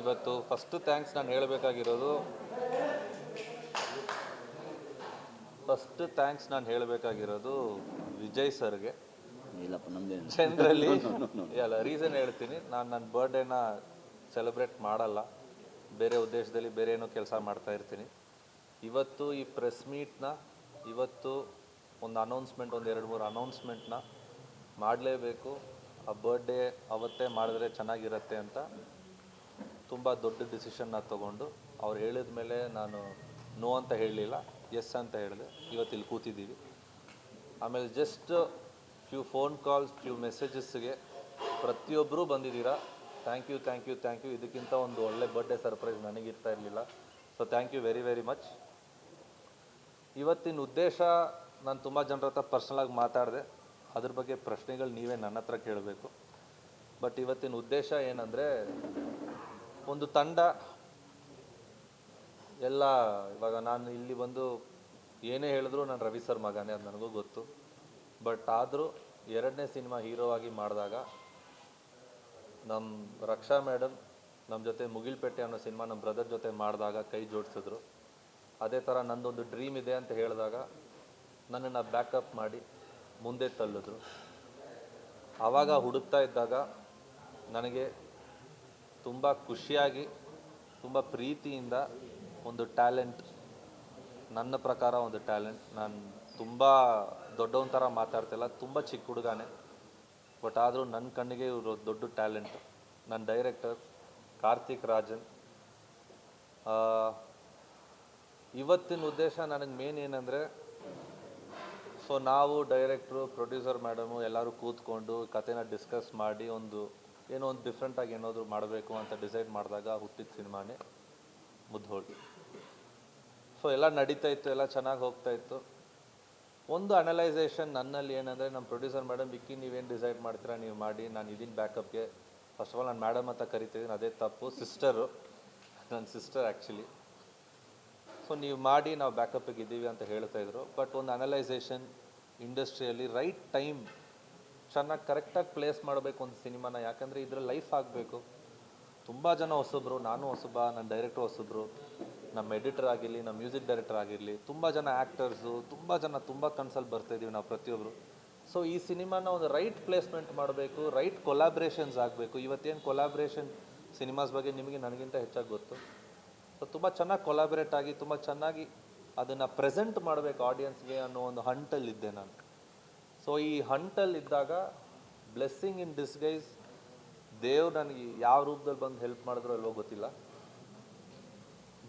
ಇವತ್ತು first thanks ನಾನು ಹೇಳಬೇಕಾಗಿರೋದು. First thanks ನಾನು ಹೇಳಬೇಕಾಗಿರೋದು ವಿಜಯ್ ಸರ್ಗೆ. ಇಲ್ಲಪ್ಪ ನಮ್ದೇನು ಜನರಲ್ಲಿ ಅಲ್ಲ ರೀಸನ್ ಹೇಳ್ತೀನಿ. ನಾನು ನನ್ನ ಬರ್ಡೇನ ಸೆಲೆಬ್ರೇಟ್ ಮಾಡಲ್ಲ. ಬೇರೆ ಉದ್ದೇಶದಲ್ಲಿ ಬೇರೆ ಏನೋ ಕೆಲಸ ಮಾಡ್ತಾ ಇರ್ತೀನಿ. ಇವತ್ತು ಈ ಪ್ರೆಸ್ ಮೀಟ್ನ ಇವತ್ತು ಒಂದು ಅನೌನ್ಸ್ಮೆಂಟ್ ಒಂದು ಎರಡು ಮೂರು ಅನೌನ್ಸ್ಮೆಂಟ್ನ ಮಾಡಲೇಬೇಕು. ಆ ಬರ್ಡೇ ಅವತ್ತೇ ಮಾಡಿದ್ರೆ ಚೆನ್ನಾಗಿರತ್ತೆ ಅಂತ ತುಂಬ ದೊಡ್ಡ ಡಿಸಿಷನ್ನ ತಗೊಂಡು ಅವ್ರು ಹೇಳಿದ ಮೇಲೆ ನಾನು ನೋ ಅಂತ ಹೇಳಲಿಲ್ಲ ಎಸ್ ಅಂತ ಹೇಳಿದೆ. ಇವತ್ತು ಇಲ್ಲಿ ಕೂತಿದ್ದೀವಿ. ಆಮೇಲೆ just few phone calls few ಮೆಸೇಜಸ್ಗೆ ಪ್ರತಿಯೊಬ್ಬರೂ ಬಂದಿದ್ದೀರಾ? Thank you thank you thank you ಇದಕ್ಕಿಂತ ಒಂದು ಒಳ್ಳೆ ಬರ್ಡೇ ಸರ್ಪ್ರೈಸ್ ನನಗಿರ್ತಾ ಇರಲಿಲ್ಲ. So thank you very very much ಇವತ್ತಿನ ಉದ್ದೇಶ ನಾನು ತುಂಬ ಜನರ ಹತ್ರ ಪರ್ಸ್ನಲಾಗಿ ಮಾತಾಡಿದೆ. ಅದ್ರ ಬಗ್ಗೆ ಪ್ರಶ್ನೆಗಳು ನೀವೇ ನನ್ನ ಹತ್ರ ಕೇಳಬೇಕು. ಬಟ್ ಇವತ್ತಿನ ಉದ್ದೇಶ ಏನಂದರೆ ಒಂದು ತಂಡ. ಎಲ್ಲ, ಇವಾಗ ನಾನು ಇಲ್ಲಿ ಬಂದು ಏನೇ ಹೇಳಿದ್ರು ನಾನು ರವಿ ಸರ್ ಮಗನೇ ಅದು ನನಗೂ ಗೊತ್ತು. ಬಟ್ ಆದರೂ ಎರಡನೇ ಸಿನಿಮಾ ಹೀರೋ ಆಗಿ ಮಾಡಿದಾಗ ನಮ್ಮ ರಕ್ಷಾ ಮೇಡಮ್ ನಮ್ಮ ಜೊತೆ ಮುಗಿಲ್ಪೇಟೆ ಅನ್ನೋ ಸಿನಿಮಾ ನಮ್ಮ ಬ್ರದರ್ ಜೊತೆ ಮಾಡಿದಾಗ ಕೈ ಜೋಡಿಸಿದ್ರು. ಅದೇ ಥರ ನಂದೊಂದು ಡ್ರೀಮ್ ಇದೆ ಅಂತ ಹೇಳಿದಾಗ ನನ್ನನ್ನು ಬ್ಯಾಕಪ್ ಮಾಡಿ ಮುಂದೆ ತಳ್ಳಿದ್ರು. ಆವಾಗ ಹುಡುಕ್ತಾ ಇದ್ದಾಗ ನನಗೆ ತುಂಬ ಖುಷಿಯಾಗಿ, ತುಂಬ ಪ್ರೀತಿಯಿಂದ ಒಂದು ಟ್ಯಾಲೆಂಟ್, ನನ್ನ ಪ್ರಕಾರ ಒಂದು ಟ್ಯಾಲೆಂಟ್. ನಾನು ತುಂಬ ದೊಡ್ಡವನ ಥರ ಮಾತಾಡ್ತಿಲ್ಲ ತುಂಬ ಚಿಕ್ಕ ಹುಡುಗನೇ. ಬಟ್ ಆದರೂ ನನ್ನ ಕಣ್ಣಿಗೆ ಇವರು ದೊಡ್ಡ ಟ್ಯಾಲೆಂಟ್. ನನ್ನ ಡೈರೆಕ್ಟರ್ ಕಾರ್ತಿಕ್ ರಾಜನ್. ಇವತ್ತಿನ ಉದ್ದೇಶ ನನಗೆ ಮೇನ್ ಏನಂದರೆ ಸೊ ನಾವು ಡೈರೆಕ್ಟ್ರು ಪ್ರೊಡ್ಯೂಸರ್ ಮೇಡಮು ಎಲ್ಲರೂ ಕೂತ್ಕೊಂಡು ಕತೆನ ಡಿಸ್ಕಸ್ ಮಾಡಿ ಒಂದು ಏನೋ ಒಂದು ಡಿಫ್ರೆಂಟಾಗಿ ಏನಾದರೂ ಮಾಡಬೇಕು ಅಂತ ಡಿಸೈಡ್ ಮಾಡಿದಾಗ ಹುಟ್ಟಿದ ಸಿನಿಮಾನೇ ಮುದ್ದೋಳು ಸೊ ಎಲ್ಲ ನಡೀತಾ ಇತ್ತು, ಎಲ್ಲ ಚೆನ್ನಾಗಿ ಹೋಗ್ತಾ ಇತ್ತು. ಒಂದು ಅನಲೈಸೇಷನ್ ನನ್ನಲ್ಲಿ ಏನಂದರೆ, ನಮ್ಮ ಪ್ರೊಡ್ಯೂಸರ್ ಮೇಡಮ್ ವಿಕ್ಕಿ, ನೀವೇನು ಡಿಸೈಡ್ ಮಾಡ್ತೀರಾ? ನೀವು ಮಾಡಿ, ನಾನು ಇದೀನಿ ಬ್ಯಾಕಪ್ಗೆ ಫಸ್ಟ್ ಆಫ್ ಆಲ್ ನಾನು ಮೇಡಮ್ ಅಂತ ಕರಿತಿದ್ದೀನಿ ಅದೇ ತಪ್ಪು. ಸಿಸ್ಟರು ನನ್ನ ಸಿಸ್ಟರ್ ಆ್ಯಕ್ಚುಲಿ ಸೊ ನೀವು ಮಾಡಿ, ನಾವು ಬ್ಯಾಕಪ್ಪಿಗೆ ಇದ್ದೀವಿ ಅಂತ ಹೇಳ್ತಾ ಇದ್ರು. ಬಟ್ ಒಂದು ಅನಲೈಸೇಷನ್ ಇಂಡಸ್ಟ್ರಿಯಲ್ಲಿ ರೈಟ್ ಟೈಮ್ ಚೆನ್ನಾಗಿ ಕರೆಕ್ಟಾಗಿ ಪ್ಲೇಸ್ ಮಾಡಬೇಕು ಒಂದು ಸಿನಿಮಾನ, ಯಾಕಂದರೆ ಇದ್ರ ಲೈಫ್ ಆಗಬೇಕು. ತುಂಬ ಜನ ಹೊಸಬ್ರು, ನಾನು ಹೊಸಬ ನನ್ನ ಡೈರೆಕ್ಟ್ರು ಹೊಸಬ್ರು ನಮ್ಮ ಎಡಿಟರ್ ಆಗಿರಲಿ ನಮ್ಮ ಮ್ಯೂಸಿಕ್ ಡೈರೆಕ್ಟರ್ ಆಗಿರಲಿ, ತುಂಬ ಜನ ಆ್ಯಕ್ಟರ್ಸು ತುಂಬ ಜನ ತುಂಬ ಕನ್ಸಲ್ಲಿ ಬರ್ತಾ ಇದೀವಿ ನಾವು ಪ್ರತಿಯೊಬ್ಬರು ಸೊ ಈ ಸಿನಿಮಾನ ಒಂದು ರೈಟ್ ಪ್ಲೇಸ್ಮೆಂಟ್ ಮಾಡಬೇಕು, ರೈಟ್ ಕೊಲಾಬ್ರೇಷನ್ಸ್ ಆಗಬೇಕು. ಇವತ್ತೇನು ಕೊಲಾಬ್ರೇಷನ್ ಸಿನಿಮಾಸ್ ಬಗ್ಗೆ ನಿಮಗೆ ನನಗಿಂತ ಹೆಚ್ಚಾಗಿ ಗೊತ್ತು. ಸೊ ತುಂಬ ಚೆನ್ನಾಗಿ ಕೊಲಾಬ್ರೇಟ್ ಆಗಿ, ತುಂಬ ಚೆನ್ನಾಗಿ ಅದನ್ನು ಪ್ರೆಸೆಂಟ್ ಮಾಡಬೇಕು ಆಡಿಯನ್ಸ್ಗೆ ಅನ್ನೋ ಒಂದು ಹಂಟಲ್ಲಿದ್ದೆ ನಾನು. ಸೊ ಈ ಹಂಟಲ್ಲಿದ್ದಾಗ ಬ್ಲೆಸ್ಸಿಂಗ್ ಇನ್ ಡಿಸ್ಗೈಸ್ ದೇವ್ರು ನನಗೆ ಯಾವ ರೂಪದಲ್ಲಿ ಬಂದು ಹೆಲ್ಪ್ ಮಾಡಿದ್ರು ಅಲ್ವೋ ಗೊತ್ತಿಲ್ಲ.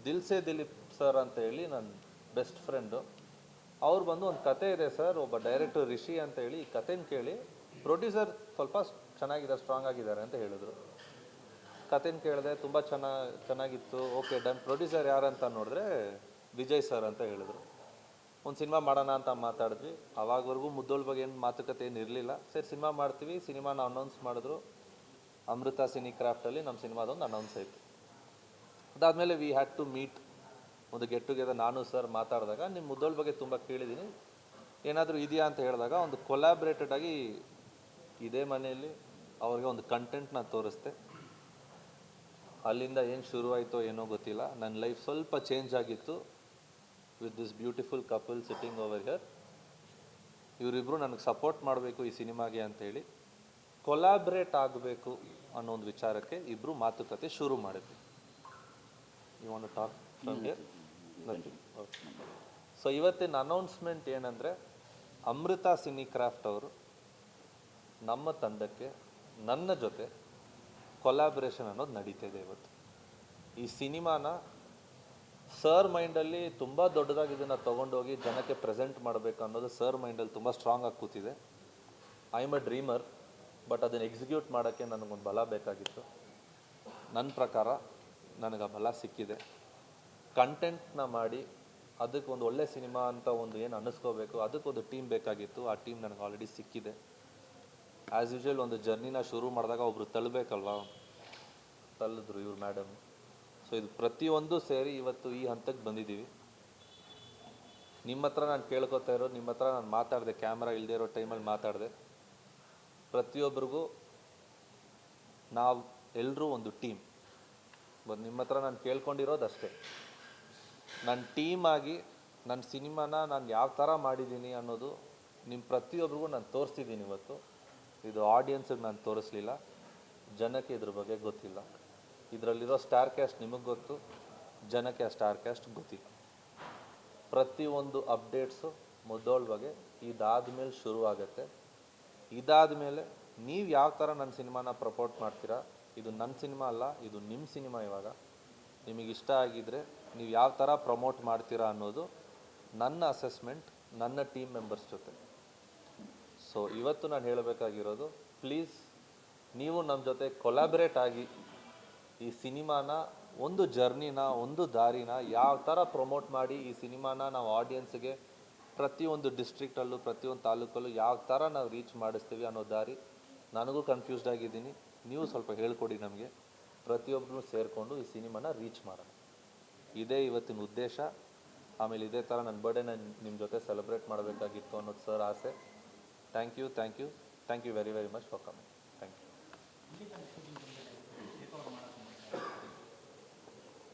ದಿಲ್ಸೆ ದಿಲೀಪ್ ಸರ್ ಅಂತ ಹೇಳಿ ನನ್ನ ಬೆಸ್ಟ್ ಫ್ರೆಂಡು ಅವ್ರು ಬಂದು ಒಂದು ಕತೆ ಇದೆ ಸರ್ ಒಬ್ಬ ಡೈರೆಕ್ಟರ್ ರಿಷಿ ಅಂತ ಹೇಳಿ ಈ ಕತೆನ ಕೇಳಿ ಪ್ರೊಡ್ಯೂಸರ್ ಸ್ವಲ್ಪ ಚೆನ್ನಾಗಿದ್ದಾರೆ ಸ್ಟ್ರಾಂಗ್ ಆಗಿದ್ದಾರೆ ಅಂತ ಹೇಳಿದ್ರು. ಕತೆನ ಕೇಳಿದೆ ತುಂಬ ಚೆನ್ನಾಗಿ, ಚೆನ್ನಾಗಿತ್ತು. ಓಕೆ ಡನ್ ಪ್ರೊಡ್ಯೂಸರ್ ಯಾರಂತ ನೋಡಿದ್ರೆ ವಿಜಯ್ ಸರ್ ಅಂತ ಹೇಳಿದ್ರು. ಒಂದು ಸಿನಿಮಾ ಮಾಡೋಣ ಅಂತ ಮಾತಾಡಿದ್ವಿ. ಅವಾಗವರೆಗೂ ಮುದ್ದೋಳ ಬಗ್ಗೆ ಏನು ಮಾತುಕತೆ ಏನು ಇರಲಿಲ್ಲ. ಸರಿ, ಸಿನಿಮಾ ಮಾಡ್ತೀವಿ. ಸಿನಿಮಾನ ಅನೌನ್ಸ್ ಮಾಡಿದ್ರು. ಅಮೃತ ಸಿನಿ ಕ್ರಾಫ್ಟಲ್ಲಿ ನಮ್ಮ ಸಿನಿಮಾದೊಂದು ಅನೌನ್ಸ್ ಆಯಿತು. ಅದಾದಮೇಲೆ ವಿ ಹ್ಯಾಡ್ ಟು ಮೀಟ್ ಒಂದು ಗೆಟ್ ಟುಗೆದರ್ ನಾನು ಸರ್ ಮಾತಾಡಿದಾಗ ನಿಮ್ಮ ಮುದ್ದೋಳ ಬಗ್ಗೆ ತುಂಬ ಕೇಳಿದ್ದೀನಿ. ಏನಾದರೂ ಇದೆಯಾ ಅಂತ ಹೇಳಿದಾಗ ಒಂದು ಕೊಲಾಬ್ರೇಟೆಡ್ ಆಗಿ ಇದೇ ಮನೆಯಲ್ಲಿ ಅವ್ರಿಗೆ ಒಂದು ಕಂಟೆಂಟ್ನ ತೋರಿಸ್ದೆ. ಅಲ್ಲಿಂದ ಏನು ಶುರುವಾಯಿತೋ ಏನೋ ಗೊತ್ತಿಲ್ಲ. ನನ್ನ ಲೈಫ್ ಸ್ವಲ್ಪ ಚೇಂಜ್ ಆಗಿತ್ತು. With this beautiful couple sitting over here ಇವರಿಬ್ಬರು ನನಗೆ ಸಪೋರ್ಟ್ ಮಾಡಬೇಕು ಈ ಸಿನಿಮಾಗೆ ಅಂತೇಳಿ ಕೊಲಾಬ್ರೇಟ್ ಆಗಬೇಕು ಅನ್ನೋ ಒಂದು ವಿಚಾರಕ್ಕೆ ಇಬ್ಬರು ಮಾತುಕತೆ ಶುರು ಮಾಡಿದ್ವಿ. You want talk from here so ಇವತ್ತಿನ ಅನೌನ್ಸ್ಮೆಂಟ್ ಏನಂದರೆ ಅಮೃತಾ ಸಿನಿ ಕ್ರಾಫ್ಟ್ ಅವರು ನಮ್ಮ ತಂಡಕ್ಕೆ, ನನ್ನ ಜೊತೆ ಕೊಲಾಬ್ರೇಷನ್ ಅನ್ನೋದು ನಡೀತಾ ಇದೆ ಇವತ್ತು. ಈ ಸಿನಿಮಾನ ಸರ್ ಮೈಂಡಲ್ಲಿ ತುಂಬ ದೊಡ್ಡದಾಗಿ ಇದನ್ನು ತೊಗೊಂಡೋಗಿ ಜನಕ್ಕೆ ಪ್ರೆಸೆಂಟ್ ಮಾಡಬೇಕು ಅನ್ನೋದು ಸರ್ ಮೈಂಡಲ್ಲಿ ತುಂಬ ಸ್ಟ್ರಾಂಗ್ ಆಗಿ ಕೂತಿದೆ. I am a dreamer but ಅದನ್ನು ಎಕ್ಸಿಕ್ಯೂಟ್ ಮಾಡೋಕ್ಕೆ ನನಗೊಂದು ಬಲ ಬೇಕಾಗಿತ್ತು. ನನ್ನ ಪ್ರಕಾರ ನನಗೆ ಆ ಬಲ ಸಿಕ್ಕಿದೆ. ಕಂಟೆಂಟ್ನ ಮಾಡಿ ಅದಕ್ಕೆ ಒಂದು ಒಳ್ಳೆ ಸಿನಿಮಾ ಅಂತ ಒಂದು ಏನು ಅನ್ನಿಸ್ಕೋಬೇಕು, ಅದಕ್ಕೊಂದು ಟೀಮ್ ಬೇಕಾಗಿತ್ತು, ಆ ಟೀಮ್ ನನಗೆ ಆಲ್ರೆಡಿ ಸಿಕ್ಕಿದೆ. ಆ್ಯಸ್ ಯೂಶ್ವಲ್ ಒಂದು ಜರ್ನಿನ ಶುರು ಮಾಡಿದಾಗ ಒಬ್ರು ತಳ್ಳಬೇಕಲ್ವಾ ತಳ್ಳಿದ್ರು ಇವ್ರು ಮೇಡಮ್ ಸೊ ಇದು ಪ್ರತಿಯೊಂದು ಸೇರಿ ಇವತ್ತು ಈ ಹಂತಕ್ಕೆ ಬಂದಿದ್ದೀವಿ. ನಿಮ್ಮ ಹತ್ರ ನಾನು ಕೇಳ್ಕೊತಾ ಇರೋ ನಿಮ್ಮ ಹತ್ರ ನಾನು ಮಾತಾಡಿದೆ, ಕ್ಯಾಮ್ರಾ ಇಲ್ಲದೆ ಇರೋ ಟೈಮಲ್ಲಿ ಮಾತಾಡಿದೆ. ಪ್ರತಿಯೊಬ್ಬರಿಗೂ ನಾವು ಎಲ್ಲರೂ ಒಂದು ಟೀಮ್. ಬಟ್ ನಿಮ್ಮ ಹತ್ರ ನಾನು ಕೇಳ್ಕೊಂಡಿರೋದು ಅಷ್ಟೇ. ನನ್ನ ಟೀಮ್ ಆಗಿ, ನನ್ನ ಸಿನಿಮಾನ ನಾನು ಯಾವ ಥರ ಮಾಡಿದ್ದೀನಿ ಅನ್ನೋದು ನಿಮ್ಮ ಪ್ರತಿಯೊಬ್ಬರಿಗೂ ನಾನು ತೋರಿಸ್ತಿದ್ದೀನಿ ಇವತ್ತು. ಇದು ಆಡಿಯನ್ಸಿಗೆ ನಾನು ತೋರಿಸ್ಲಿಲ್ಲ. ಜನಕ್ಕೆ ಇದ್ರ ಬಗ್ಗೆ ಗೊತ್ತಿಲ್ಲ. ಇದರಲ್ಲಿರೋ ಸ್ಟಾರ್ ಕ್ಯಾಸ್ಟ್ ನಿಮಗೆ ಗೊತ್ತು? ಜನಕ್ಕೆ ಆ ಸ್ಟಾರ್ ಕ್ಯಾಸ್ಟ್ ಗೊತ್ತಿಲ್ಲ. ಪ್ರತಿಯೊಂದು ಅಪ್ಡೇಟ್ಸು ಮೊದಲ ಬಗ್ಗೆ ಇದಾದ್ಮೇಲೆ ಶುರುವಾಗತ್ತೆ. ಇದಾದ ಮೇಲೆ ನೀವು ಯಾವ ಥರ ನನ್ನ ಸಿನಿಮಾನ ಪ್ರಪೋರ್ಟ್ ಮಾಡ್ತೀರಾ? ಇದು ನನ್ನ ಸಿನಿಮಾ ಅಲ್ಲ, ಇದು ನಿಮ್ಮ ಸಿನಿಮಾ ಇವಾಗ. ನಿಮಗೆ ಇಷ್ಟ ಆಗಿದ್ರೆ ನೀವು ಯಾವ ಥರ ಪ್ರಮೋಟ್ ಮಾಡ್ತೀರಾ ಅನ್ನೋದು ನನ್ನ ಅಸೆಸ್ಮೆಂಟ್, ನನ್ನ ಟೀಮ್ ಮೆಂಬರ್ಸ್ ಜೊತೆ. ಸೊ, ಇವತ್ತು ನಾನು ಹೇಳಬೇಕಾಗಿರೋದು, ಪ್ಲೀಸ್ ನೀವು ನಮ್ಮ ಜೊತೆ ಕೊಲಾಬ್ರೇಟ್ ಆಗಿ ಈ ಸಿನಿಮಾನ ಒಂದು ಜರ್ನಿನ, ಒಂದು ದಾರಿನ ಯಾವ ಥರ ಪ್ರಮೋಟ್ ಮಾಡಿ ಈ ಸಿನಿಮಾನ ನಾವು ಆಡಿಯನ್ಸ್ಗೆ ಪ್ರತಿಯೊಂದು ಡಿಸ್ಟ್ರಿಕ್ಟಲ್ಲೂ ಪ್ರತಿಯೊಂದು ತಾಲೂಕಲ್ಲೂ ಯಾವ ಥರ ನಾವು ರೀಚ್ ಮಾಡಿಸ್ತೀವಿ ಅನ್ನೋ ದಾರಿ ನನಗೂ ಕನ್ಫ್ಯೂಸ್ಡ್ ಆಗಿದ್ದೀನಿ. ನೀವು ಸ್ವಲ್ಪ ಹೇಳ್ಕೊಡಿ ನಮಗೆ. ಪ್ರತಿಯೊಬ್ಬರೂ ಸೇರಿಕೊಂಡು ಈ ಸಿನಿಮಾನ ರೀಚ್ ಮಾಡೋಣ. ಇದೇ ಇವತ್ತಿನ ಉದ್ದೇಶ. ಆಮೇಲೆ ಇದೇ ಥರ ನನ್ನ ಬರ್ಡೇ ನಾನು ನಿಮ್ಮ ಜೊತೆ ಸೆಲೆಬ್ರೇಟ್ ಮಾಡಬೇಕಾಗಿತ್ತು ಅನ್ನೋದು ಸರ್ ಆಸೆ. Thank you thank you thank you very very much for coming thank you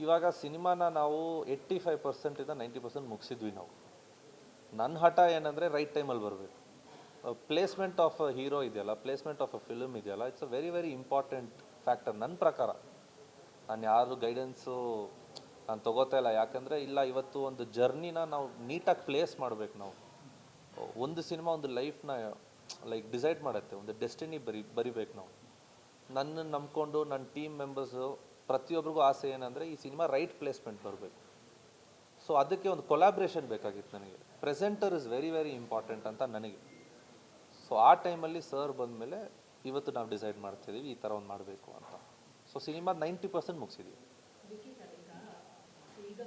ಇವಾಗ ಸಿನಿಮಾನ ನಾವು ಏಯ್ಟಿ ಫೈವ್ ಪರ್ಸೆಂಟಿಂದ ನೈಂಟಿ ಪರ್ಸೆಂಟ್ ಮುಗಿಸಿದ್ವಿ ನಾವು. ನನ್ನ ಹಠ ಏನಂದರೆ ರೈಟ್ ಟೈಮಲ್ಲಿ ಬರಬೇಕು. ಪ್ಲೇಸ್ಮೆಂಟ್ ಆಫ್ ಅ ಹೀರೋ ಇದೆಯಲ್ಲ ಪ್ಲೇಸ್ಮೆಂಟ್ ಆಫ್ ಅ ಫಿಲ್ಮ್ ಇದೆಯಲ್ಲ it's a very very important factor ನನ್ನ ಪ್ರಕಾರ. ನಾನು ಯಾರು ಗೈಡೆನ್ಸು ನಾನು ತೊಗೋತಾ ಇಲ್ಲ, ಯಾಕಂದರೆ ಇಲ್ಲ, ಇವತ್ತು ಒಂದು ಜರ್ನಿನ ನಾವು ನೀಟಾಗಿ ಪ್ಲೇಸ್ ಮಾಡಬೇಕು ನಾವು. ಒಂದು ಸಿನಿಮಾ ಒಂದು ಲೈಫ್ನ ಲೈಕ್ ಡಿಸೈಡ್ ಮಾಡುತ್ತೆ, ಒಂದು ಡೆಸ್ಟಿನಿ ಬರಿ, ಬರಿಬೇಕು ನಾವು. ನನ್ನನ್ನು ನಂಬ್ಕೊಂಡು ನನ್ನ ಟೀಮ್ ಮೆಂಬರ್ಸು ಪ್ರತಿಯೊಬ್ಬರಿಗೂ ಆಸೆ ಏನಂದರೆ ಈ ಸಿನಿಮಾ ರೈಟ್ ಪ್ಲೇಸ್ಮೆಂಟ್ ಬರಬೇಕು. ಸೊ ಅದಕ್ಕೆ ಒಂದು ಕೊಲಾಬ್ರೇಷನ್ ಬೇಕಾಗಿತ್ತು ನನಗೆ. Presenter is very very important ಅಂತ ನನಗೆ. ಸೊ ಆ ಟೈಮಲ್ಲಿ ಸರ್ ಬಂದಮೇಲೆ ಇವತ್ತು ನಾವು ಡಿಸೈಡ್ ಮಾಡ್ತಿದ್ದೀವಿ ಈ ಥರ ಒಂದು ಮಾಡಬೇಕು ಅಂತ. ಸೊ ಸಿನಿಮಾ ನೈಂಟಿ ಪರ್ಸೆಂಟ್ ಮುಗಿಸಿದ್ದೀವಿ ವಿಕಿ ಸರ್ ಈಗ ಈಗ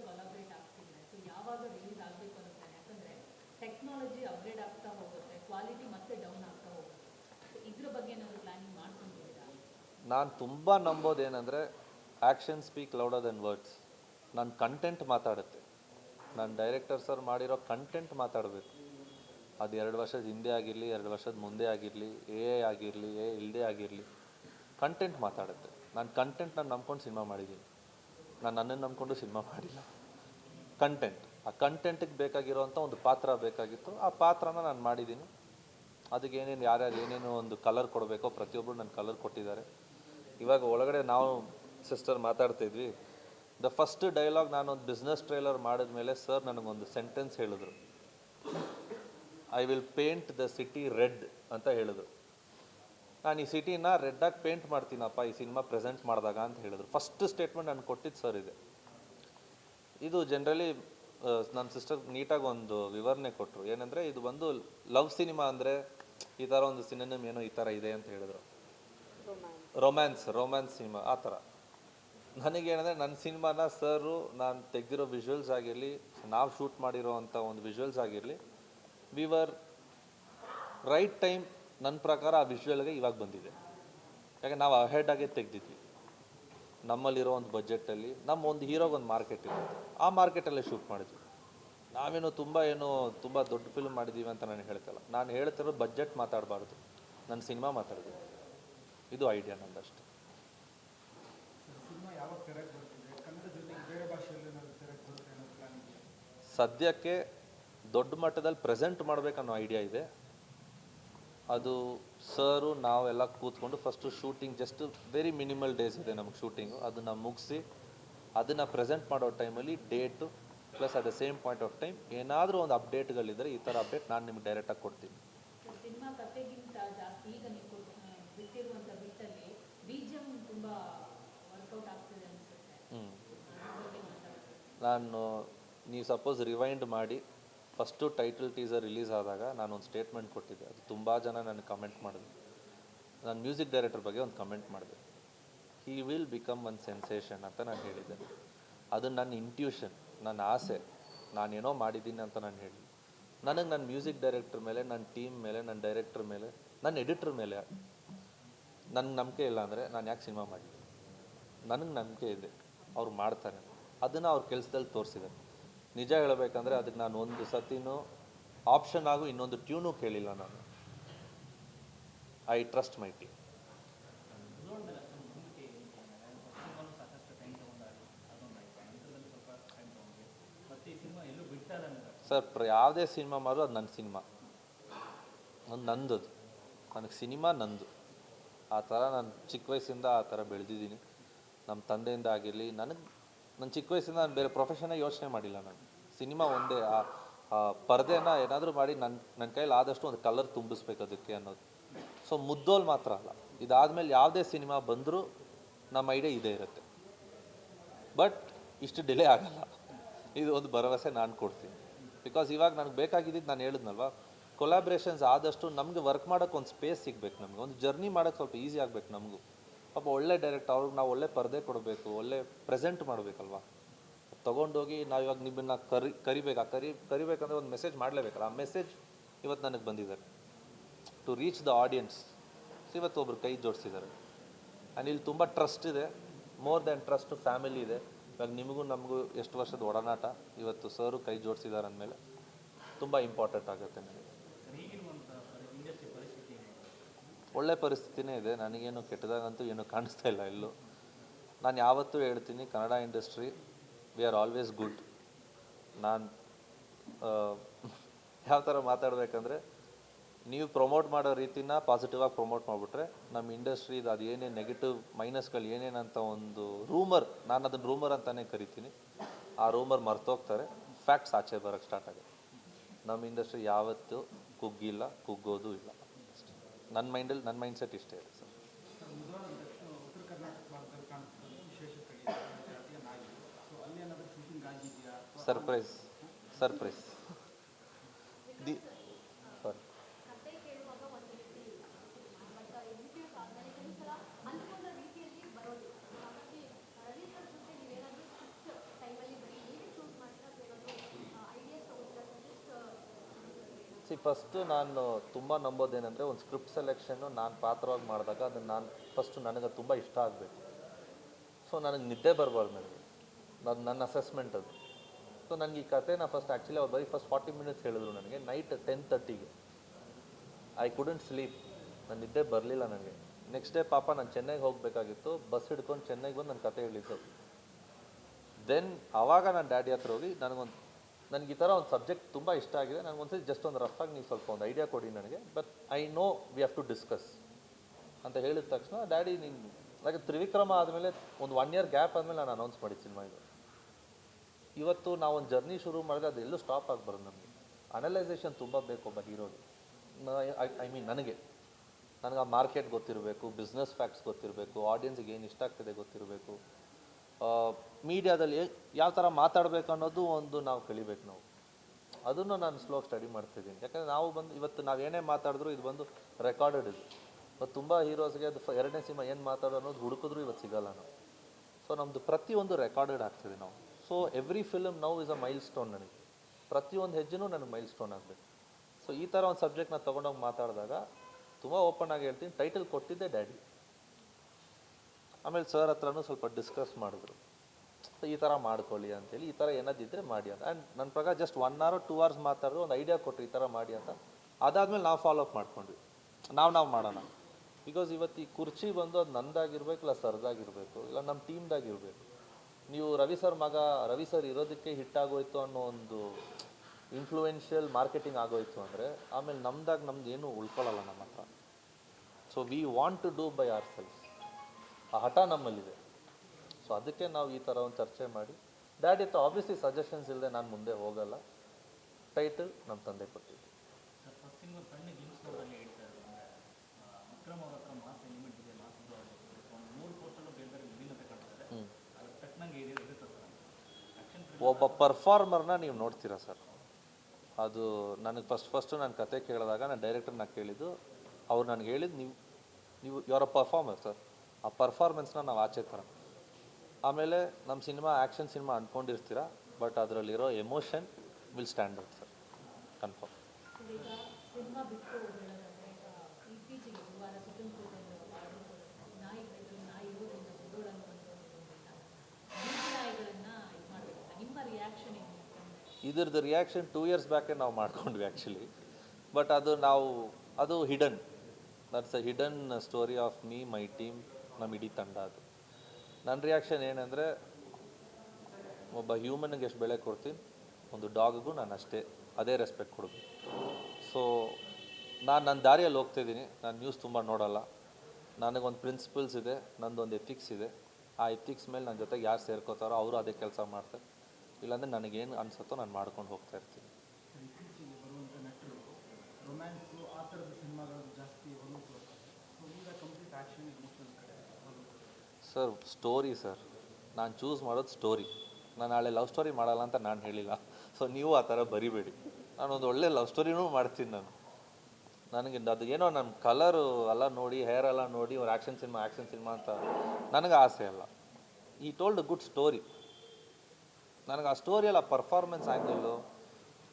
ಆಗ್ತಿದ್ರೆ ಸೊ ಯಾವಾಗ ರಿಲೀಸ್ ಆಗಬೇಕು ಅನ್ನೋ ಯಾಕಂದ್ರೆ ಟೆಕ್ನಾಲಜಿ ಅಪ್ಗ್ರೇಡ್ ಆಗ್ತಾ ಹೋಗುತ್ತೆ ಕ್ವಾಲಿಟಿ ಮತ್ತೆ ಡೌನ್ ಆಗ್ತಾ ಹೋಗುತ್ತೆ. ಸೊ ಇದ್ರ ಬಗ್ಗೆ ನಾವು ಪ್ಲಾನಿಂಗ್ ಮಾಡ್ಕೊಂಡಿದ್ದೀರಾ? ನಾನು ತುಂಬ ನಂಬೋದೇನೆಂದರೆ action speak louder than words ನನ್ನ ಕಂಟೆಂಟ್ ಮಾತಾಡುತ್ತೆ. ನಾನು ಡೈರೆಕ್ಟರ್ ಸರ್ ಮಾಡಿರೋ ಕಂಟೆಂಟ್ ಮಾತಾಡಬೇಕು. ಅದು ಎರಡು ವರ್ಷದ ಹಿಂದೆ ಆಗಿರಲಿ, ಎರಡು ವರ್ಷದ ಮುಂದೆ ಆಗಿರಲಿ ಎ ಆಗಿರಲಿ ಎ ಇಲ್ಲದೆ ಆಗಿರಲಿ ಕಂಟೆಂಟ್ ಮಾತಾಡುತ್ತೆ. ನಾನು ಕಂಟೆಂಟ್ ನಾನು ನಂಬ್ಕೊಂಡು ಸಿನಿಮಾ ಮಾಡಿದ್ದೀನಿ. ನಾನು ನನ್ನನ್ನು ನಂಬ್ಕೊಂಡು ಸಿನಿಮಾ ಮಾಡಿಲ್ಲ. ಕಂಟೆಂಟ್ ಆ ಕಂಟೆಂಟಿಗೆ ಬೇಕಾಗಿರೋವಂಥ ಒಂದು ಪಾತ್ರ ಬೇಕಾಗಿತ್ತು. ಆ ಪಾತ್ರನ ನಾನು ಮಾಡಿದ್ದೀನಿ. ಅದಕ್ಕೆ ಏನೇನು ಯಾರ್ಯಾರು ಏನೇನು ಒಂದು ಕಲರ್ ಕೊಡಬೇಕೋ ಪ್ರತಿಯೊಬ್ಬರು ನನ್ನ ಕಲರ್ ಕೊಟ್ಟಿದ್ದಾರೆ. ಇವಾಗ ಒಳಗಡೆ ನಾವು ಸಿಸ್ಟರ್ ಮಾತಾಡ್ತಿದ್ವಿ ದ ಫಸ್ಟ್ ಡೈಲಾಗ್ ನಾನೊಂದು ಬಿಸ್ನೆಸ್ ಟ್ರೈಲರ್ ಮಾಡಿದ್ಮೇಲೆ ಸರ್ ನನಗೊಂದು ಸೆಂಟೆನ್ಸ್ ಹೇಳಿದ್ರು. I will paint the city red ಅಂತ ಹೇಳಿದ್ರು. ನಾನು ಈ ಸಿಟಿನ ರೆಡ್ಡಾಗಿ ಪೇಂಟ್ ಮಾಡ್ತೀನಪ್ಪ ಈ ಸಿನಿಮಾ ಪ್ರೆಸೆಂಟ್ ಮಾಡಿದಾಗ ಅಂತ ಹೇಳಿದ್ರು. ಫಸ್ಟ್ ಸ್ಟೇಟ್ಮೆಂಟ್ ನಾನು ಕೊಟ್ಟಿದ್ದು ಸರ್ ಇದೆ. ಇದು ಜನರಲಿ ನನ್ನ ಸಿಸ್ಟರ್ ನೀಟಾಗಿ ಒಂದು ವಿವರಣೆ ಕೊಟ್ಟರು ಏನಂದರೆ ಇದು ಬಂದು ಲವ್ ಸಿನಿಮಾ ಅಂದರೆ ಈ ಥರ ಒಂದು ಸಿನಿಮಾ ಏನೋ ಈ ಥರ ಇದೆ ಅಂತ ಹೇಳಿದ್ರು. ರೊಮ್ಯಾನ್ಸ್ ರೊಮ್ಯಾನ್ಸ್ ಸಿನಿಮಾ ಆ ಥರ ನನಗೇನಂದರೆ ನನ್ನ ಸಿನಿಮಾನ ಸರು ನಾನು ತೆಗೆದಿರೋ ವಿಜುವಲ್ಸ್ ಆಗಿರಲಿ, ನಾವು ಶೂಟ್ ಮಾಡಿರೋ ಅಂಥ ಒಂದು ವಿಜುವಲ್ಸ್ ಆಗಿರಲಿ ವಿ ವರ್ ರೈಟ್ ಟೈಮ್ ನನ್ನ ಪ್ರಕಾರ ಆ ವಿಜುವಲ್ಗೆ ಇವಾಗ ಬಂದಿದೆ. ಯಾಕೆ, ನಾವು ಅಹೆಡ್ ಆಗೇ ತೆಗ್ದಿದ್ವಿ. ನಮ್ಮಲ್ಲಿರೋ ಒಂದು ಬಜೆಟಲ್ಲಿ ನಮ್ಮ ಒಂದು ಹೀರೋಗೆ ಒಂದು ಮಾರ್ಕೆಟ್ ಇದೆ ಆ ಮಾರ್ಕೆಟಲ್ಲೇ ಶೂಟ್ ಮಾಡಿದ್ವಿ. ನಾವೇನು ತುಂಬ ಏನು, ತುಂಬ ದೊಡ್ಡ ಫಿಲ್ಮ್ ಮಾಡಿದ್ದೀವಿ ಅಂತ ನಾನು ಹೇಳ್ತಲ್ಲ. ನಾನು ಹೇಳ್ತಿರೋ ಬಜೆಟ್ ಮಾತಾಡಬಾರ್ದು. ನನ್ನ ಸಿನಿಮಾ ಮಾತಾಡಬೇಕು. ಇದು ಐಡಿಯಾ ನಂದಷ್ಟೇ ಸಿನಿಮಾ ಯಾವಾಗ ತೆರೆಗೆ ಬರ್ತಿದೆ ಕನ್ನಡ ಜೊತೆಗೆ ಬೇರೆ ಭಾಷೆಯಲ್ಲಿ ಏನಾದ್ರು ತೆರೆಗೆ ಬರುತ್ತೆ ಅನ್ನೋ ಪ್ಲಾನ್ ಇದೆಯಾ ಸದ್ಯಕ್ಕೆ ದೊಡ್ಡ ಮಟ್ಟದಲ್ಲಿ ಪ್ರೆಸೆಂಟ್ ಮಾಡಬೇಕನ್ನೋ ಐಡಿಯಾ ಇದೆ. ಅದು ಸರು ನಾವೆಲ್ಲ ಕೂತ್ಕೊಂಡು first shooting just very minimal days ಇದೆ ನಮಗೆ ಶೂಟಿಂಗು ಅದನ್ನು ಮುಗಿಸಿ ಅದನ್ನು ಪ್ರೆಸೆಂಟ್ ಮಾಡೋ ಟೈಮಲ್ಲಿ date plus at the same point of time ಏನಾದರೂ ಒಂದು ಅಪ್ಡೇಟ್ಗಳಿದ್ದರೆ ಈ ಥರ ಅಪ್ಡೇಟ್ ನಾನು ನಿಮ್ಗೆ ಡೈರೆಕ್ಟಾಗಿ ಕೊಡ್ತೀನಿ. ನಾನು ನೀವು ಸಪೋಸ್ ರಿವೈಂಡ್ ಮಾಡಿ ಫಸ್ಟು ಟೈಟಲ್ ಟೀಸರ್ ರಿಲೀಸ್ ಆದಾಗ ನಾನು ಒಂದು ಸ್ಟೇಟ್ಮೆಂಟ್ ಕೊಟ್ಟಿದ್ದೆ. ಅದು ತುಂಬ ಜನ ನನಗೆ ಕಮೆಂಟ್ ಮಾಡಿದ್ರು. ನಾನು ಮ್ಯೂಸಿಕ್ ಡೈರೆಕ್ಟರ್ ಬಗ್ಗೆ ಒಂದು ಕಮೆಂಟ್ ಮಾಡಿದೆ. He will become one sensation ಅಂತ ನಾನು ಹೇಳಿದ್ದೆ. ಅದು ನನ್ನ ಇಂಟ್ಯೂಷನ್ ನನ್ನ ಆಸೆ. ನಾನೇನೋ ಮಾಡಿದ್ದೀನಿ ಅಂತ ನಾನು ಹೇಳಿ ನನಗೆ ನನ್ನ ಮ್ಯೂಸಿಕ್ ಡೈರೆಕ್ಟರ್ ಮೇಲೆ ನನ್ನ ಟೀಮ್ ಮೇಲೆ ನನ್ನ ಡೈರೆಕ್ಟರ್ ಮೇಲೆ ನನ್ನ ಎಡಿಟ್ರ್ ಮೇಲೆ ನನಗೆ ನಂಬಿಕೆ ಇಲ್ಲ ಅಂದರೆ ನಾನು ಯಾಕೆ ಸಿನಿಮಾ ಮಾಡಿದ್ದೆ ನನಗೆ ನಂಬಿಕೆ ಇದೆ. ಅವ್ರು ಮಾಡ್ತಾರೆ. ಅದನ್ನು ಅವ್ರ ಕೆಲಸದಲ್ಲಿ ತೋರಿಸಿದ್ದಾರೆ. ನಿಜ ಹೇಳಬೇಕಂದ್ರೆ ಅದಕ್ಕೆ ನಾನು ಒಂದು ಸತಿನೂ ಆಪ್ಷನ್ ಆಗು ಇನ್ನೊಂದು ಟ್ಯೂನು ಕೇಳಿಲ್ಲ ನಾನು. I trust my team sir ಯಾವುದೇ ಸಿನಿಮಾ ಮಾಡೋ ಅದು ನನ್ನ ಸಿನಿಮಾ ಅದು ನಂದದು. ನನಗೆ ಸಿನಿಮಾ ನಂದು. ಆ ಥರ ನಾನು ಚಿಕ್ಕ ವಯಸ್ಸಿಂದ ಆ ಥರ ಬೆಳೆದಿದ್ದೀನಿ. ನಮ್ಮ ತಂದೆಯಿಂದ ಆಗಿರಲಿ, ನನಗೆ ನನ್ನ ಚಿಕ್ಕ ವಯಸ್ಸಿಂದ ನಾನು ಬೇರೆ ಪ್ರೊಫೆಷನೇ ಯೋಚನೆ ಮಾಡಿಲ್ಲ ನಾನು. ಸಿನಿಮಾ ಒಂದೇ, ಆ ಪರದೆನ ಏನಾದರೂ ಮಾಡಿ ನನ್ನ ನನ್ನ ಕೈಯಲ್ಲಿ ಆದಷ್ಟು ಒಂದು ಕಲರ್ ತುಂಬಿಸ್ಬೇಕು ಅದಕ್ಕೆ ಅನ್ನೋದು. ಸೊ ಮುದ್ದೋಲ್ ಮಾತ್ರ ಅಲ್ಲ. ಇದಾದಮೇಲೆ ಯಾವುದೇ ಸಿನಿಮಾ ಬಂದರೂ ನಮ್ಮ ಐಡಿಯಾ ಇದೇ ಇರುತ್ತೆ. ಬಟ್ ಇಷ್ಟು ಡಿಲೇ ಆಗಲ್ಲ. ಇದು ಒಂದು ಭರವಸೆ ನಾನು ಕೊಡ್ತೀನಿ. ಬಿಕಾಸ್ ಇವಾಗ ನನಗೆ ಬೇಕಾಗಿದ್ದು ನಾನು ಹೇಳಿದ್ನಲ್ವ? ಕೊಲಾಬ್ರೇಷನ್ಸ್ ಆದಷ್ಟು ನಮಗೆ ವರ್ಕ್ ಮಾಡೋಕ್ಕೆ ಒಂದು ಸ್ಪೇಸ್ ಸಿಗ್ಬೇಕು ನಮಗೆ. ಒಂದು ಜರ್ನಿ ಮಾಡೋಕ್ಕೆ ಸ್ವಲ್ಪ ಈಸಿ ಆಗಬೇಕು ನಮಗೂ. ಪಾಪ ಒಳ್ಳೆ ಡೈರೆಕ್ಟ್ ಅವ್ರಿಗೆ ನಾವು ಒಳ್ಳೆ ಪರದೆ ಕೊಡಬೇಕು, ಒಳ್ಳೆ ಪ್ರೆಸೆಂಟ್ ಮಾಡಬೇಕಲ್ವಾ? ತೊಗೊಂಡೋಗಿ ನಾವು ಇವಾಗ ನಿಮ್ಮನ್ನು ಕರಿ, ಕರಿಬೇಕು ಆ ಕರಿ, ಕರಿಬೇಕಂದ್ರೆ ಒಂದು ಮೆಸೇಜ್ ಮಾಡಲೇಬೇಕಲ್ಲ, ಆ ಮೆಸೇಜ್ ಇವತ್ತು ನನಗೆ ಬಂದಿದ್ದಾರೆ. ಟು ರೀಚ್ ದ ಆಡಿಯನ್ಸ್ ಇವತ್ತು ಒಬ್ರು ಕೈ ಜೋಡಿಸಿದ್ದಾರೆ. ಆ್ಯಂಡ್ ಇಲ್ಲಿ ತುಂಬ ಟ್ರಸ್ಟ್ ಇದೆ ಮೋರ್ ದ್ಯಾನ್ ಟ್ರಸ್ಟ್ ಫ್ಯಾಮಿಲಿ ಇದೆ. ಇವಾಗ ನಿಮಗೂ ನಮಗೂ ಎಷ್ಟು ವರ್ಷದ ಒಡನಾಟ, ಇವತ್ತು ಸರು ಕೈ ಜೋಡಿಸಿದ್ದಾರೆ ಅಂದಮೇಲೆ ತುಂಬ ಇಂಪಾರ್ಟೆಂಟ್ ಆಗುತ್ತೆ ನನಗೆ. ಒಳ್ಳೆ ಪರಿಸ್ಥಿತಿನೇ ಇದೆ. ನನಗೇನು ಕೆಟ್ಟದಾಗಂತೂ ಏನು ಕಾಣಿಸ್ತಾ ಇಲ್ಲ ಎಲ್ಲೂ ನಾನು ಯಾವತ್ತೂ ಹೇಳ್ತೀನಿ, Kannada industry we are always good ನಾನು ಯಾವ ಥರ ಮಾತಾಡಬೇಕಂದ್ರೆ, ನೀವು ಪ್ರಮೋಟ್ ಮಾಡೋ ರೀತಿನ ಪಾಸಿಟಿವ್ ಆಗಿ ಪ್ರಮೋಟ್ ಮಾಡಿಬಿಟ್ರೆ ನಮ್ಮ ಇಂಡಸ್ಟ್ರಿದು ಅದು ಏನೇ ನೆಗೆಟಿವ್ ಮೈನಸ್ಗಳು ಏನೇನಂತ ಒಂದು ರೂಮರ್ ನಾನು ಅದನ್ನು ರೂಮರ್ ಅಂತಲೇ ಕರಿತೀನಿ. ಆ ರೂಮರ್ ಮರ್ತೋಗ್ತಾರೆ. ಫ್ಯಾಕ್ಟ್ಸ್ ಆಚೆ ಬರೋಕ್ಕೆ ಸ್ಟಾರ್ಟ್ ಆಗುತ್ತೆ. ನಮ್ಮ ಇಂಡಸ್ಟ್ರಿ ಯಾವತ್ತೂ ಕುಗ್ಗಿಲ್ಲ, ಕುಗ್ಗೋದು ಇಲ್ಲ. ನನ್ನ ಮೈಂಡಲ್ಲಿ ನನ್ನ ಮೈಂಡ್ ಸೆಟ್ ಇಷ್ಟೇ ಇದೆ ಸರ್. ಸರ್ಪ್ರೈಸ್ ಮುದ್ವಾಳ ದಕ್ಷಿಣ ಉತ್ತರ ಕರ್ನಾಟಕ ಭಾಗದಲ್ಲಿ ಕಾಣಿಸ್ತಾರೆ ವಿಶೇಷ ಕಡೆ ಜಾತಿಯ ನಾಯಿ ಸೊ ಅಲ್ಲಿ ಏನಾದರೂ ಶೂಟಿಂಗ್ ಆಗಿದೆಯಾ ಅಥವಾ ಸರ್ಪ್ರೈಸ್ ಸರ್ಪ್ರೈಸ್ ದಿ ಸಾರಿ ಕತೆ ಕೇಳುವಾಗ ಒಂದು ರೀತಿ ಬಟ್ ಇಂಟರ್ವ್ಯೂಸ್ ಆದಮೇಲೆ ಕೆಲವು ಅನ್ಕೊಂಡ ರೀತಿಯಲ್ಲಿ ಬರೋದಿಲ್ಲ ಹಾಗಾಗಿ ರವಿ ಸರ್ ಜೊತೆ ನೀವೇನಾದರೂ ಸ್ಕ್ರಿಪ್ಟ್ ಟೈಮಲ್ಲಿ ಬರೀ ನೀವೇ ಚೂಸ್ ಮಾಡ್ತೀರಾ ಅಥವಾ ಏನಾದರೂ ಐಡಿಯಾಸ್ ತೊಗೊತೀರಾ ಸಜೆಸ್ಟ್ ಸಿ ಫಸ್ಟು ನಾನು ತುಂಬ ನಂಬೋದೇನೆಂದರೆ ಒಂದು ಸ್ಕ್ರಿಪ್ಟ್ ಸೆಲೆಕ್ಷನ್ನು ನಾನು ಪಾತ್ರವಾಗಿ ಮಾಡಿದಾಗ ಅದನ್ನು ನಾನು ಫಸ್ಟು ನನಗೆ ತುಂಬ ಇಷ್ಟ ಆಗಬೇಕು. ಸೊ ನನಗೆ ನಿದ್ದೆ ಬರಬಾರ್ದು ನನಗೆ. ಅದು ನನ್ನ ಅಸೆಸ್ಮೆಂಟ್ ಅದು. ಸೊ ನನಗೆ ಈ ಕಥೆನ ಫಸ್ಟ್ ಆ್ಯಕ್ಚುಲಿ ಅವ್ರು ಬರೀ ಫಸ್ಟ್ ಫಾರ್ಟಿ ಮಿನಿಟ್ಸ್ ಹೇಳಿದ್ರು ನನಗೆ. ನೈಟ್ ಟೆನ್ ತರ್ಟಿಗೆ ಐ ಕುಡೆಂಟ್ ಸ್ಲೀಪ್ ನನ್ನ ನಿದ್ದೆ ಬರಲಿಲ್ಲ ನನಗೆ. ನೆಕ್ಸ್ಟ್ ಡೇ ಪಾಪ ನಾನು ಚೆನ್ನೈಗೆ ಹೋಗಬೇಕಾಗಿತ್ತು. ಬಸ್ ಹಿಡ್ಕೊಂಡು ಚೆನ್ನೈಗೆ ಬಂದು ನನ್ನ ಕತೆ ಹೇಳಿದ್ದು. ದೆನ್ ಆವಾಗ ನಾನು ಡ್ಯಾಡಿ ಹತ್ರ ಹೋಗಿ ನನಗೊಂದು ನನಗೆ ಈ ಥರ ಒಂದು ಸಬ್ಜೆಕ್ಟ್ ತುಂಬ ಇಷ್ಟ ಆಗಿದೆ. ನನಗೆ ಒಂದ್ಸರಿ ಜಸ್ಟ್ ಒಂದು ರಫಾಗಿ ನೀವು ಸ್ವಲ್ಪ ಒಂದು ಐಡಿಯಾ ಕೊಡಿ ನನಗೆ. But I know we have to discuss ಅಂತ ಹೇಳಿದ ತಕ್ಷಣ ಡ್ಯಾಡಿ ನೀನು ಲೈಕ್ ತ್ರಿವಿಕ್ರಮ ಆದಮೇಲೆ ಒಂದು ಒನ್ ಇಯರ್ ಗ್ಯಾಪ್ ಆದಮೇಲೆ ನಾನು ಅನೌನ್ಸ್ ಮಾಡಿದ್ದು ಸಿನಿಮಾ ಇದು. ಇವತ್ತು ನಾವು ಒಂದು ಜರ್ನಿ ಶುರು ಮಾಡಿದ್ರೆ ಎಲ್ಲೂ ಸ್ಟಾಪ್ ಆಗಬಾರ್ದು ನಮಗೆ. ಅನಲೈಸೇಷನ್ ತುಂಬ ಬೇಕು ಒಬ್ಬ ಹೀರೋಗೆ ಐ ಮೀನ್ ನನಗೆ. ನನಗೆ ಆ ಮಾರ್ಕೆಟ್ ಗೊತ್ತಿರಬೇಕು ಬಿಸ್ನೆಸ್ ಫ್ಯಾಕ್ಟ್ಸ್ ಗೊತ್ತಿರಬೇಕು ಆಡಿಯನ್ಸ್ಗೆ ಏನು ಇಷ್ಟ ಆಗ್ತದೆ ಗೊತ್ತಿರಬೇಕು. ಮೀಡಿಯಾದಲ್ಲಿ ಯಾವ ಥರ ಮಾತಾಡಬೇಕು ಅನ್ನೋದು ಒಂದು ನಾವು ಕಲಿಬೇಕು ನಾವು. ಅದನ್ನು ನಾನು ಸ್ಲೋ ಸ್ಟಡಿ ಮಾಡ್ತಿದ್ದೀನಿ. ಯಾಕಂದರೆ ನಾವು ಬಂದು, ಇವತ್ತು ನಾವು ಏನೇ ಮಾತಾಡಿದ್ರು ಇದು ಬಂದು ರೆಕಾರ್ಡೆಡ್ ಇದು. ಇವತ್ತು ತುಂಬ ಹೀರೋಸ್ಗೆ ಅದು ಎರಡನೇ ಸಿನಿಮಾ ಏನು ಮಾತಾಡೋ ಅನ್ನೋದು ಹುಡುಕಿದ್ರು ಇವತ್ತು ಸಿಗಲ್ಲ ನಾವು. ಸೊ ನಮ್ಮದು ಪ್ರತಿಯೊಂದು ರೆಕಾರ್ಡೆಡ್ ಆಗ್ತಿದೆ ನಾವು. So every film now is a milestone ನನಗೆ. ಪ್ರತಿಯೊಂದು ಹೆಜ್ಜೆನೂ ನನಗೆ ಮೈಲ್ ಸ್ಟೋನ್ ಆಗಬೇಕು. ಸೊ ಈ ಥರ ಒಂದು ಸಬ್ಜೆಕ್ಟ್ನ ತೊಗೊಂಡೋಗಿ ಮಾತಾಡಿದಾಗ ತುಂಬ ಓಪನ್ ಆಗಿ ಹೇಳ್ತೀನಿ. ಟೈಟಲ್ ಕೊಟ್ಟಿದ್ದೆ ಡ್ಯಾಡಿ ಆಮೇಲೆ ಸರ್ ಹತ್ರನೂ ಸ್ವಲ್ಪ ಡಿಸ್ಕಸ್ ಮಾಡಿದ್ರು. ಈ ಥರ ಮಾಡ್ಕೊಳ್ಳಿ ಅಂತೇಳಿ, ಈ ಥರ ಏನಾದಿದ್ದರೆ ಮಾಡಿ ಅಂತ. ಆ್ಯಂಡ್ ನನ್ನ ಪ್ರಕಾರ just one hour two hours ಮಾತಾಡಿದ್ರು ಒಂದು ಐಡಿಯಾ ಕೊಟ್ಟರು ಈ ಥರ ಮಾಡಿ ಅಂತ. ಅದಾದಮೇಲೆ ನಾವು ಫಾಲೋ ಅಪ್ ಮಾಡ್ಕೊಂಡ್ವಿ. ನಾವು ನಾವು ಮಾಡೋಣ. ಬಿಕಾಸ್ ಇವತ್ತು ಈ ಕುರ್ಚಿ ಬಂದು ಅದು ನಂದಾಗಿರ್ಬೇಕು, ಇಲ್ಲ ಸರ್ದಾಗಿರಬೇಕು, ಇಲ್ಲ ನಮ್ಮ ಟೀಮ್ದಾಗಿರಬೇಕು. ನೀವು ರವಿ ಸರ್ ಮಗ, ರವಿ ಸರ್ ಇರೋದಕ್ಕೆ ಹಿಟ್ ಆಗೋಯ್ತು ಅನ್ನೋ ಒಂದು ಇನ್ಫ್ಲೂಯೆನ್ಷಿಯಲ್ ಮಾರ್ಕೆಟಿಂಗ್ ಆಗೋಯ್ತು ಅಂದರೆ, ಆಮೇಲೆ ನಮ್ದಾಗ ನಮ್ದು ಏನು ಉಳ್ಕೊಳ್ಳಲ್ಲ ನಮ್ಮ ಹತ್ರ. So we want to do by ourselves ಆ ಹಠ ನಮ್ಮಲ್ಲಿದೆ. ಸೊ ಅದಕ್ಕೆ ನಾವು ಈ ಥರ ಒಂದು ಚರ್ಚೆ ಮಾಡಿ. ಡ್ಯಾಡಿ ಇತ್ತು ಆಬ್ವಿಯಸ್ಲಿ ಸಜೆಷನ್ಸ್ ಇಲ್ಲದೆ ನಾನು ಮುಂದೆ ಹೋಗಲ್ಲ. ಟೈಟಲ್ ನಮ್ಮ ತಂದೆ ಕೊಟ್ಟಿದ್ದು. ಒಬ್ಬ ಪರ್ಫಾರ್ಮರ್ನ ನೀವು ನೋಡ್ತೀರಾ ಸರ್? ಅದು ನನಗೆ ಫಸ್ಟ್ ಫಸ್ಟು ನಾನು ಕತೆ ಕೇಳಿದಾಗ ನಾನು ಡೈರೆಕ್ಟರ್ನ ಕೇಳಿದ್ದು ಅವ್ರು ನನಗೆ ಹೇಳಿದ್ದು ನೀವು ನೀವು ಯುವರ್ ಅ ಪರ್ಫಾರ್ಮರ್ ಸರ್ ಆ ಪರ್ಫಾರ್ಮೆನ್ಸ್ನ ನಾವು ಆಚೆ ಥರ ಆಮೇಲೆ ನಮ್ಮ ಸಿನಿಮಾ ಆ್ಯಕ್ಷನ್ ಸಿನಿಮಾ ಅಂದ್ಕೊಂಡಿರ್ತೀರ ಬಟ್ ಅದರಲ್ಲಿರೋ emotion will stand out sir confirm ಇದ್ರದ್ದು ರಿಯಾಕ್ಷನ್ ಟೂ ಇಯರ್ಸ್ ಬ್ಯಾಕೇ ನಾವು ಮಾಡ್ಕೊಂಡ್ವಿ ಆ್ಯಕ್ಚುಲಿ ಬಟ್ ಅದು ನಾವು, ಅದು hidden that's a hidden story of me my team ನಮ್ಮ ಇಡೀ ತಂಡ ಅದು. ನನ್ನ ರಿಯಾಕ್ಷನ್ ಏನಂದರೆ, ಒಬ್ಬ ಹ್ಯೂಮನ್ಗೆ ಎಷ್ಟು ಬೆಳೆ ಕೊಡ್ತೀನಿ, ಒಂದು ಡಾಗ್ಗೂ ನಾನು ಅಷ್ಟೇ, ಅದೇ ರೆಸ್ಪೆಕ್ಟ್ ಕೊಡಬೇಕು. ಸೊ ನಾನು ನನ್ನ ದಾರಿಯಲ್ಲಿ ಹೋಗ್ತಿದ್ದೀನಿ ನಾನು ನ್ಯೂಸ್ ತುಂಬ ನೋಡಲ್ಲ. ನನಗೊಂದು ಪ್ರಿನ್ಸಿಪಲ್ಸ್ ಇದೆ, ನಂದೊಂದು ಎಥಿಕ್ಸ್ ಇದೆ. ಆ ಎಥಿಕ್ಸ್ ಮೇಲೆ ನನ್ನ ಜೊತೆಗೆ ಯಾರು ಸೇರ್ಕೋತಾರೋ ಅವರು ಅದೇ ಕೆಲಸ ಮಾಡ್ತಾರೆ. ಇಲ್ಲಾಂದರೆ ನನಗೇನು ಅನಿಸುತ್ತೋ ನಾನು ಮಾಡ್ಕೊಂಡು ಹೋಗ್ತಾ ಇರ್ತೀನಿ. ಜಾಸ್ತಿ ಸರ್ ಸ್ಟೋರಿ ಸರ್. ನಾನು ಚೂಸ್ ಮಾಡೋದು ಸ್ಟೋರಿ ನಾನು ನಾಳೆ ಲವ್ ಸ್ಟೋರಿ ಮಾಡಲ್ಲ ಅಂತ ನಾನು ಹೇಳಿಲ್ಲ. ಸೊ ನೀವು ಆ ಥರ ಬರಿಬೇಡಿ. ನಾನೊಂದು ಒಳ್ಳೆ ಲವ್ ಸ್ಟೋರಿನೂ ಮಾಡ್ತೀನಿ ನಾನು. ನನಗೆ ಅದು ಏನೋ ನನ್ನ ಕಲರು ಎಲ್ಲ ನೋಡಿ ಹೇರ್ ಎಲ್ಲ ನೋಡಿ ಅವ್ರು ಆ್ಯಕ್ಷನ್ ಸಿನಿಮಾ ಆ್ಯಕ್ಷನ್ ಸಿನಿಮಾ ಅಂತ ನನಗೆ ಆಸೆ ಅಲ್ಲ. ಈ ಟೋಲ್ಡ್ ಗುಡ್ ಸ್ಟೋರಿ ನನಗೆ ಆ ಸ್ಟೋರಿಯಲ್ಲ ಆ ಪರ್ಫಾರ್ಮೆನ್ಸ್ ಆ್ಯಂಗಲ್ಲು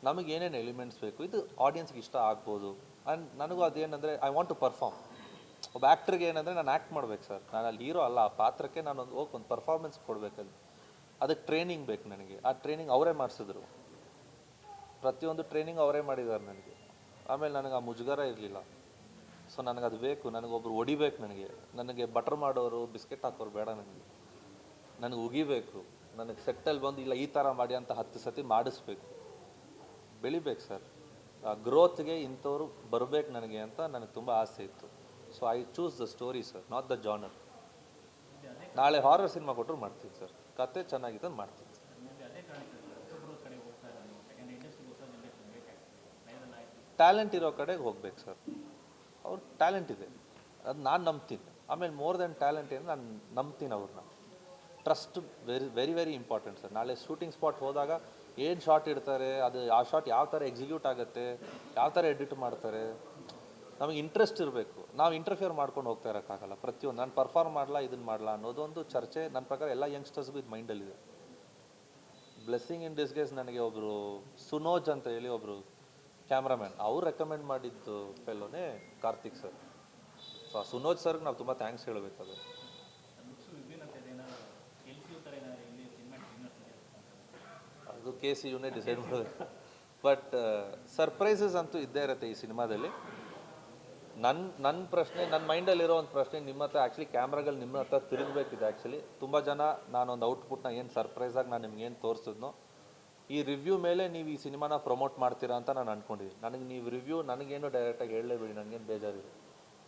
ನಮಗೆ ಏನೇನು ಎಲಿಮೆಂಟ್ಸ್ ಬೇಕು, ಇದು ಆಡಿಯನ್ಸ್ಗೆ ಇಷ್ಟ ಆಗ್ಬೋದು. ಆ್ಯಂಡ್ ನನಗೂ ಅದೇನಂದರೆ ಐ ವಾಂಟ್ ಟು ಪರ್ಫಾರ್ಮ್ ಒಬ್ಬ ಆ್ಯಕ್ಟ್ರಿಗೆ ಏನಂದರೆ ನಾನು ಆ್ಯಕ್ಟ್ ಮಾಡ್ಬೇಕು ಸರ್ ನಾನು ಅಲ್ಲಿ ಹೀರೋ ಅಲ್ಲ, ಆ ಪಾತ್ರಕ್ಕೆ ನಾನು ಒಂದು ಹೋಗಿ ಒಂದು ಪರ್ಫಾರ್ಮೆನ್ಸ್ ಕೊಡಬೇಕಲ್ಲಿ ಅದಕ್ಕೆ ಟ್ರೈನಿಂಗ್ ಬೇಕು ನನಗೆ. ಆ ಟ್ರೈನಿಂಗ್ ಅವರೇ ಮಾಡಿಸಿದ್ರು. ಪ್ರತಿಯೊಂದು ಟ್ರೈನಿಂಗ್ ಅವರೇ ಮಾಡಿದ್ದಾರೆ ನನಗೆ. ಆಮೇಲೆ ನನಗೆ ಆ ಮುಜುಗರ ಇರಲಿಲ್ಲ. ಸೊ ನನಗೆ ಅದು ಬೇಕು. ನನಗೊಬ್ರು ಹೊಡಿಬೇಕು ನನಗೆ. ನನಗೆ ಬಟರ್ ಮಾಡೋರು ಬಿಸ್ಕೆಟ್ ಹಾಕೋರು ಬೇಡ ನನಗೆ. ನನಗೆ ಉಗಿಬೇಕು. ನನಗೆ ಸೆಟ್ಟಲ್ಲಿ ಬಂದು, ಇಲ್ಲ, ಈ ಥರ ಮಾಡಿ ಅಂತ ಹತ್ತು ಸತಿ ಮಾಡಿಸ್ಬೇಕು. ಬೆಳಿಬೇಕು ಸರ್ ಆ ಗ್ರೋತ್ಗೆ ಇಂಥವ್ರು ಬರಬೇಕು ನನಗೆ ಅಂತ ನನಗೆ ತುಂಬ ಆಸೆ ಇತ್ತು. So I choose the story sir not the genre ನಾಳೆ ಹಾರರ್ ಸಿನಿಮಾ ಕೊಟ್ಟರು ಮಾಡ್ತೀನಿ ಸರ್ ಕತೆ ಚೆನ್ನಾಗಿದೆ ಮಾಡ್ತೀನಿ. ಟ್ಯಾಲೆಂಟ್ ಇರೋ ಕಡೆಗೆ ಹೋಗ್ಬೇಕು ಸರ್ ಅವ್ರ ಟ್ಯಾಲೆಂಟ್ ಇದೆ. ಅದು ನಾನು ನಂಬ್ತೀನಿ. ಆಮೇಲೆ ಮೋರ್ ದೆನ್ ಟ್ಯಾಲೆಂಟ್ ಏನು ನಾನು ನಂಬ್ತೀನಿ ಅವ್ರನ್ನ trust very very very important sir ನಾಳೆ ಶೂಟಿಂಗ್ ಸ್ಪಾಟ್ ಹೋದಾಗ ಏನು ಶಾಟ್ ಇಡ್ತಾರೆ, ಅದು ಆ ಶಾಟ್ ಯಾವ ಥರ ಎಕ್ಸಿಕ್ಯೂಟ್ ಆಗುತ್ತೆ, ಯಾವ ಥರ ಎಡಿಟ್ ಮಾಡ್ತಾರೆ ನಮಗೆ ಇಂಟ್ರೆಸ್ಟ್ ಇರಬೇಕು. ನಾವು ಇಂಟರ್ಫಿಯರ್ ಮಾಡ್ಕೊಂಡು ಹೋಗ್ತಾ ಇರೋಕ್ಕಾಗಲ್ಲ. ಪ್ರತಿಯೊಂದು ನಾನು ಪರ್ಫಾರ್ಮ್ ಮಾಡಲ್ಲ ಇದನ್ನು ಮಾಡಲ್ಲ ಅನ್ನೋದೊಂದು ಚರ್ಚೆ ನನ್ನ ಪ್ರಕಾರ ಎಲ್ಲ ಯಂಗ್ಸ್ಟರ್ಸ್ಗೂ ಇದು ಮೈಂಡಲ್ಲಿದೆ ಬ್ಲೆಸ್ಸಿಂಗ್ ಇನ್ ಡಿಸ್ಗೇಸ್ ನನಗೆ ಒಬ್ಬರು ಸುನೋಜ್ ಅಂತ ಹೇಳಿ ಒಬ್ಬರು ಕ್ಯಾಮ್ರಾಮ್ಯಾನ್ ಅವ್ರು ರೆಕಮೆಂಡ್ ಮಾಡಿದ್ದು ಫೆಲ್ಲೋನೇ ಕಾರ್ತಿಕ್ ಸರ್ ಸೊ ಆ ಸುನೋಜ್ ಸರ್ಗೆ ನಾವು ತುಂಬ ಥ್ಯಾಂಕ್ಸ್ ಹೇಳಬೇಕು ಅದು. ಅದು ಕೆ ಸಿ ಯುನೇ ಡಿಸೈಡ್ ಮಾಡಬೇಕು. ಬಟ್ ಸರ್ಪ್ರೈಸಸ್ ಅಂತೂ ಇದ್ದೇ ಇರುತ್ತೆ ಈ ಸಿನಿಮಾದಲ್ಲಿ. ನನ್ನ ನನ್ನ ಪ್ರಶ್ನೆ ನನ್ನ ಮೈಂಡಲ್ಲಿರೋ ಒಂದು ಪ್ರಶ್ನೆ ನಿಮ್ಮ ಹತ್ರ ಆ್ಯಕ್ಚುಲಿ ಕ್ಯಾಮ್ರಾಗಳು ನಿಮ್ಮ ಹತ್ರ ತಿರುಗಬೇಕಿದೆ ಆ್ಯಕ್ಚುಲಿ ತುಂಬ ಜನ ನಾನೊಂದು ಔಟ್ಪುಟ್ನ ಏನು ಸರ್ಪ್ರೈಸಾಗಿ ನಾನು ನಿಮ್ಗೆ ಏನು ತೋರಿಸಿದ್ನೋ, ಈ ರಿವ್ಯೂ ಮೇಲೆ ನೀವು ಈ ಸಿನಿಮಾನ ಪ್ರಮೋಟ್ ಮಾಡ್ತೀರಾ ಅಂತ ನಾನು ಅಂದ್ಕೊಂಡಿದ್ದೀನಿ ನನಗೆ ನೀವು ರಿವ್ಯೂ ನನಗೇನು ಡೈರೆಕ್ಟಾಗಿ ಹೇಳಲೇಬೇಡಿ ನನಗೇನು ಬೇಜಾರಿದೆ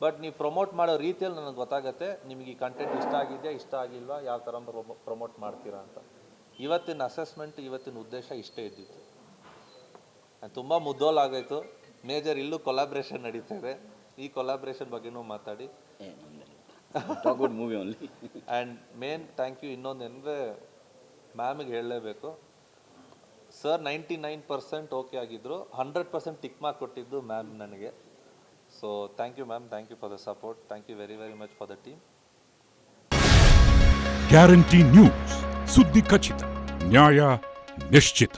ಬಟ್ ನೀವು ಪ್ರಮೋಟ್ ಮಾಡೋ ರೀತಿಯಲ್ಲಿ ನನಗೆ ಗೊತ್ತಾಗುತ್ತೆ, ನಿಮಗೆ ಈ ಕಂಟೆಂಟ್ ಇಷ್ಟ ಆಗಿದೆಯಾ, ಇಷ್ಟ ಆಗಿಲ್ವಾ, ಯಾವ ಥರ ಪ್ರಮೋಟ್ ಮಾಡ್ತೀರಾ ಅಂತ. ಇವತ್ತಿನ ಅಸೆಸ್ಮೆಂಟ್ ಇವತ್ತಿನ ಉದ್ದೇಶ ಇಷ್ಟೇ ಇದ್ದಿತ್ತು. ತುಂಬ ಮುದ್ದೋಲಾಗೋಯ್ತು ಮೇಜರ್ ಇಲ್ಲೂ ಕೊಲಾಬ್ರೇಷನ್ ನಡೀತಾ ಇದೆ. ಈ ಕೊಲಾಬ್ರೇಷನ್ ಬಗ್ಗೆನೂ ಮಾತಾಡಿ. Good movie only and main thank you ಇನ್ನೊಂದು ಏನಂದರೆ ಮ್ಯಾಮಿಗೆ ಹೇಳಲೇಬೇಕು. Sir ninety nine percent okay ಆಗಿದ್ದರು ಹಂಡ್ರೆಡ್ ಪರ್ಸೆಂಟ್ ಟಿಕ್ ಮಾರ್ಕ್ ಕೊಟ್ಟಿದ್ದು ಮ್ಯಾಮ್ ನನಗೆ. So thank you ma'am thank you for the support thank you very very much for the team guarantee news ಸುದ್ದಿ ಖಚಿತ ನ್ಯಾಯ ನಿಶ್ಚಿತ